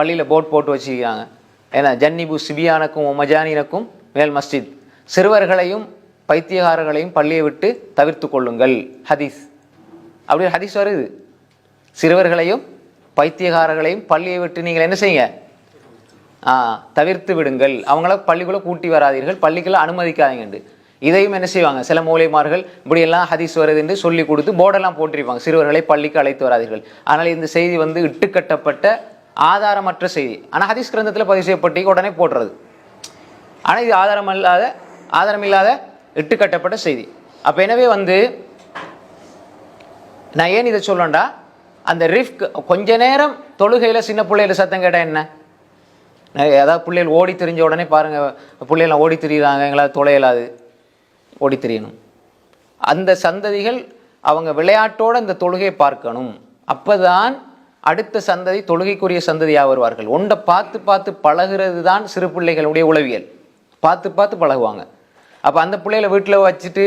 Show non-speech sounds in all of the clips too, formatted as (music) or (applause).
பள்ளியில் போட் போட்டு வச்சுக்கிறாங்க ஏன்னா ஜன்னிபு சிபியானுக்கும் மஜானினக்கும் மேல் மஸ்ஜித். சிறுவர்களையும் பைத்தியகாரர்களையும் பள்ளியை விட்டு தவிர்த்து கொள்ளுங்கள். ஹதீஸ். அப்படி ஹதீஸ் வருது. சிறுவர்களையும் பைத்தியகாரர்களையும் பள்ளியை விட்டு நீங்கள் என்ன செய்யுங்க? ஆ தவிர்த்து விடுங்கள். அவங்கள பள்ளிக்குள்ளே கூட்டி வராதீர்கள். பள்ளிக்குள்ளே அனுமதிக்காதீங்கண்டு. இதையும் என்ன செய்வாங்க? சில மூலைமார்கள் இப்படியெல்லாம் ஹதீஸ் வருது என்று சொல்லி கொடுத்து போர்டெல்லாம் போட்டிருப்பாங்க. சிறுவர்களை பள்ளிக்கு அழைத்து வராதீர்கள். ஆனால் இந்த செய்தி வந்து இட்டுக்கட்டப்பட்ட ஆதாரமற்ற செய்தி. ஆனால் ஹதீஸ் கிரந்தத்தில் பதிவு செய்யப்பட்டு உடனே போடுறது. ஆனால் இது ஆதாரம் இல்லாத ஆதாரம் இல்லாத இட்டுக்கட்டப்பட்ட செய்தி. அப்போ எனவே வந்து நான் ஏன் இதை சொல்லண்டா அந்த ரிஃப்க் கொஞ்ச நேரம் தொழுகையில் சின்ன பிள்ளையில சத்தம் கேட்டால் என்ன? ஏதாவது பிள்ளைகள் ஓடி திரிஞ்ச உடனே பாருங்கள் பிள்ளைகள்லாம் ஓடி திரியுறாங்க எங்களால் தொலையலாது ஓடி திரியணும். அந்த சந்ததிகள் அவங்க விளையாட்டோட இந்த தொழுகையை பார்க்கணும். அப்போ தான் அடுத்த சந்ததி தொழுகைக்குரிய சந்ததியாக வருவார்கள். ஒன்றை பார்த்து பார்த்து பழகிறது தான் சிறு பிள்ளைகளுடைய உளவியல். பார்த்து பார்த்து பழகுவாங்க. அப்போ அந்த பிள்ளைகளை வீட்டில் வச்சுட்டு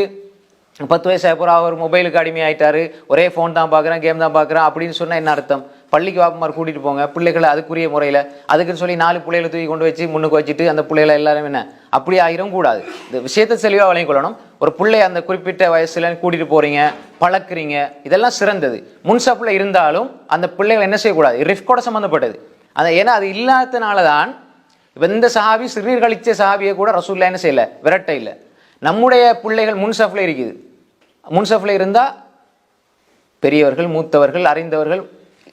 பத்து வயசு அப்புறம் அவர் மொபைலுக்கு அடிமையாயிட்டாரு ஒரே ஃபோன் தான் பார்க்குறேன் கேம் தான் பார்க்குறேன் அப்படின்னு சொன்னால் என்ன அர்த்தம்? பள்ளிக்கு வாப்பமார் கூட்டிகிட்டு போங்க. பிள்ளைகளை அதுக்குரிய முறையில் அதுக்குன்னு சொல்லி நாலு பிள்ளைகளை தூக்கி கொண்டு வச்சு முன்னுக்கு வச்சுட்டு அந்த பிள்ளைகளை எல்லாரும் என்ன? அப்படி ஆகிரும் கூடாது இந்த விஷயத்தை தெளிவாக வழங்கிக் கொள்ளணும். ஒரு பிள்ளை அந்த குறிப்பிட்ட வயசுல கூட்டிகிட்டு போகிறீங்க பழக்கிறீங்க இதெல்லாம் சிறந்தது. முன்சப்பில் இருந்தாலும் அந்த பிள்ளைகளை என்ன செய்யக்கூடாது? ரிஃப்கோட சம்மந்தப்பட்டது அந்த ஏன்னா அது இல்லாதனால தான் எந்த சாவி சஹாபி சிறுநீர் கழிச்ச சஹாபியை கூட ரசூல்லா என்ன செய்யலை? விரட்ட இல்லை. நம்முடைய பிள்ளைகள் முன்சஃபில் இருக்குது. முன்சஃபில் இருந்தால் பெரியவர்கள் மூத்தவர்கள் அறிந்தவர்கள்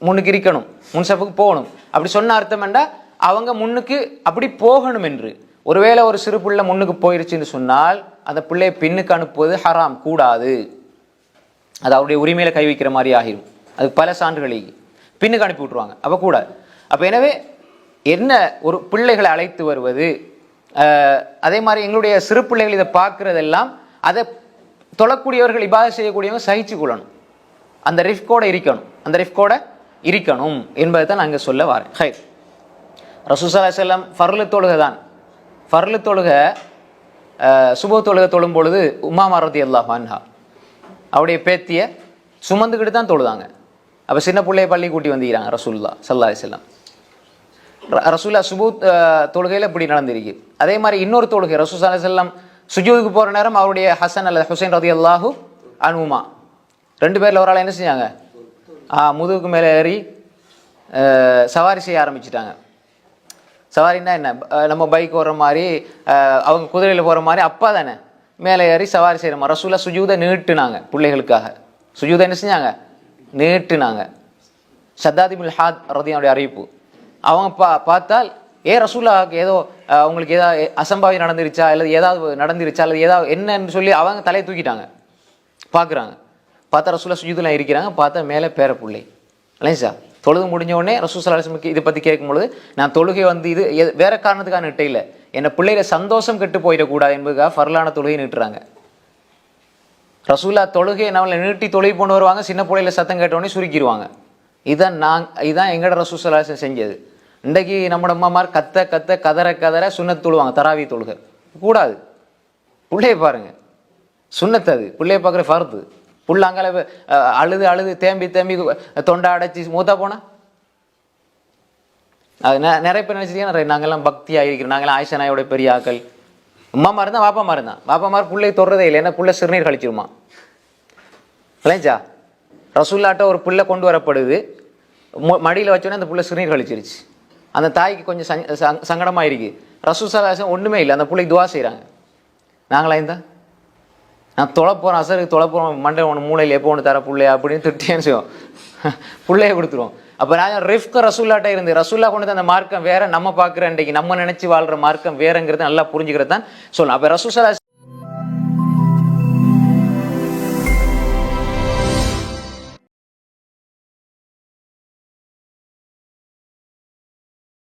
முன்னுக்கு இருக்கணும் முன்சஃபுக்கு போகணும். அப்படி சொன்ன அர்த்தம் என்றா அவங்க முன்னுக்கு அப்படி போகணும் என்று. ஒருவேளை ஒரு சிறு பிள்ளை முன்னுக்கு போயிருச்சுன்னு சொன்னால் அந்த பிள்ளையை பின்னுக்கு அனுப்புவது ஹராம் கூடாது. அது அவருடைய உரிமையில் கை வைக்கிற மாதிரி ஆகிடும் அது பல சான்றுகள் பின்னுக்கு அனுப்பி விட்ருவாங்க அப்போ கூடாது அப்போ எனவே என்ன ஒரு பிள்ளைகளை அழைத்து வருவது? அதே மாதிரி எங்களுடைய சிறு பிள்ளைகள் இதை பார்க்குறதெல்லாம் அதை தொழக்கூடியவர்கள் இபாதை செய்யக்கூடியவங்க சகிச்சு கொள்ளணும். அந்த ரிஃப்கோட இருக்கணும். அந்த ரிஃப்கோட இருக்கணும் என்பதை தான் நாங்கள் சொல்ல வரேன் ஹை ரசூசலா செல்லம் ஃபர்லு தொழுகை தான். ஃபர்லு தொழுகை சுப தொழுகை தொழும் பொழுது உமா மாரதி அல்லாஹ் அன்ஹா அவருடைய பேத்தியை சுமந்துக்கிட்டு தான் தொழுதாங்க. அப்போ சின்ன பிள்ளைய பள்ளி கூட்டி வந்துக்கிறாங்க ரசூல்லா சல்லா செல்லம் ரசூல்லா சுபு தொழுகையில் இப்படி நடந்திருக்கு. அதே மாதிரி இன்னொரு தொழுகை ரசூல் சல்லா செல்லம் சுஜூதுக்கு போகிற நேரம் அவருடைய ஹசன் அல்லது ஹுசைன் ரதி அல்லாஹு அனுமா ரெண்டு பேரில் ஒரு ஆள் என்ன செஞ்சாங்க? ஆ, முதுகுக்கு மேலே ஏறி சவாரி செய்ய ஆரம்பிச்சிட்டாங்க. சவாரின்னா என்ன? நம்ம பைக் ஓடுற மாதிரி அவங்க குதிரையில் போகிற மாதிரி அப்பா தானே. மேலே ஏறி சவாரி செய்கிற மாதிரி. ரசூலா சுஜூதை நீட்டுனாங்க பிள்ளைகளுக்காக. சுஜூதை என்ன செஞ்சாங்க? நீட்டுனாங்க. சத்தாதிபுல் ஹாத் ரதியானுடைய அறிவிப்பு. அவங்க பா பார்த்தால் ஏ ரசூலாவுக்கு ஏதோ அவங்களுக்கு ஏதாவது அசம்பாவி நடந்துருச்சா அல்லது ஏதாவது நடந்துருச்சா அல்லது ஏதாவது என்னன்னு சொல்லி அவங்க தலையை தூக்கிட்டாங்க. பார்க்குறாங்க. பார்த்தா ரசூலா சுஜூதில் இருக்கிறாங்க பார்த்தா மேலே பேர பிள்ளை. இல்லைங்க சார்? தொழுது முடிஞ்ச உடனே ரசூல் இதை பற்றி கேட்கும்பொழுது நான் தொழுகை வந்து இது வேற காரணத்துக்காக நிட்ட இல்லை. என்னை பிள்ளையில சந்தோஷம் கெட்டு போயிடக்கூடாது என்பதுக்காக ஃபர்லான தொழுகை நிட்டுறாங்க ரசூலா தொழுகையை நம்மளை நீட்டி தொழுகை கொண்டு வருவாங்க சின்ன பிள்ளையில சத்தம் கேட்ட சுருக்கிடுவாங்க. இதான் நான் இதான் எங்கட ரசூல் சலாஹம் செஞ்சது. இன்றைக்கு நம்ம அம்மாமார் கத்த கத்த கதற கதற சுண்ணத் தொழுவாங்க தராவி தொழுக. கூடாது. பிள்ளைய பாருங்க. சுண்ணத்து அது. பிள்ளைய பார்க்குற ஃபர்து. புள்ளாங்கால அழுது அழுது தேம்பி தேம்பி தொண்டை அடைச்சி மூத்தா போனா? அது நிறைய பேர் நினச்சிருக்கேன் நாங்கள்லாம் பக்தியாக இருக்கிறோம் நாங்களாம் ஆயிஷனாயோட பெரிய ஆக்கள் அம்மா மாதிரி தான் வாப்பா மாதிரி தான் வாப்பா மாதிரி பிள்ளை தொடுறதே இல்லை. ஏன்னா புள்ள சிறுநீர் கழிச்சிருமா? இல்லைஞ்சா ரசூல்லாட்ட ஒரு புள்ளை கொண்டு வரப்படுது. மடியில் வச்சோன்னே அந்த புள்ள சிறுநீர் கழிச்சிருச்சு. அந்த தாய்க்கு கொஞ்சம் சங் சங்- சங்கடமா இருக்கு ரசூல் ஒன்றுமே இல்லை. அந்த பிள்ளைக்கு துவா செய்கிறாங்க நாங்களா இருந்தா நான் தொலைப்போகிறேன் அசருக்கு மண்டை ஒன்று மூளையில் எப்போ ஒன்று தர பிள்ளையா அப்படின்னு திட்டேன்னு செய்வோம். (laughs) புள்ளைய கொடுத்துருவோம். அப்போ நான் ரிஃப்க ரசூல்லாட்டே இருந்து ரசூல்லா கொண்டு அந்த மார்க்கம் வேற நம்ம பார்க்குற இன்றைக்கு நம்ம நினச்சி வாழ்கிற மார்க்கம் வேறங்கிறது நல்லா புரிஞ்சுக்கிறது தான் சொல்லணும். அப்போ ரசூசலா